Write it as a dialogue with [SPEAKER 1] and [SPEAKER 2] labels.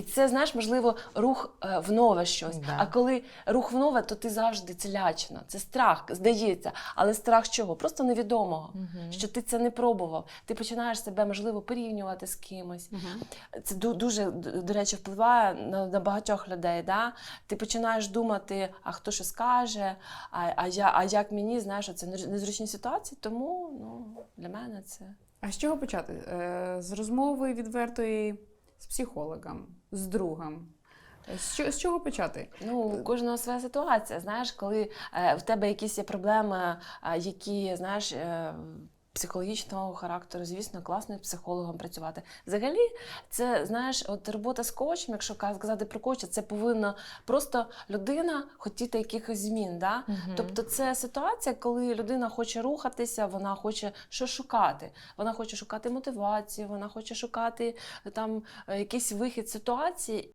[SPEAKER 1] І це, знаєш, можливо, рух е, в нове щось.
[SPEAKER 2] Да.
[SPEAKER 1] А коли рух в нове, то ти завжди це лячно. Це страх, здається. Але страх чого? Просто невідомого. Що ти це не пробував. Ти починаєш себе, можливо, порівнювати з кимось. Це дуже, до речі, впливає на, на багатьох людей. Да? Ти починаєш думати, а хто що скаже, а, а, я, а як мені, знаєш, це незручні ситуації, тому ну, для мене це.
[SPEAKER 3] А з чого почати? Е, З розмови відвертої з психологом, з другом. Е, З чого почати?
[SPEAKER 1] Ну, кожного своя ситуація. Знаєш, коли е, в тебе якісь є проблеми, е, які знаєш. Психологічного характеру, звісно, класно з психологом працювати. Взагалі, це знаєш, от робота з коучем, якщо ка- сказати про коуча, це повинна просто людина хотіти якихось змін. Да? Тобто, це ситуація, коли людина хоче рухатися, вона хоче що шукати. Вона хоче шукати мотивацію, вона хоче шукати там якийсь вихід з ситуації.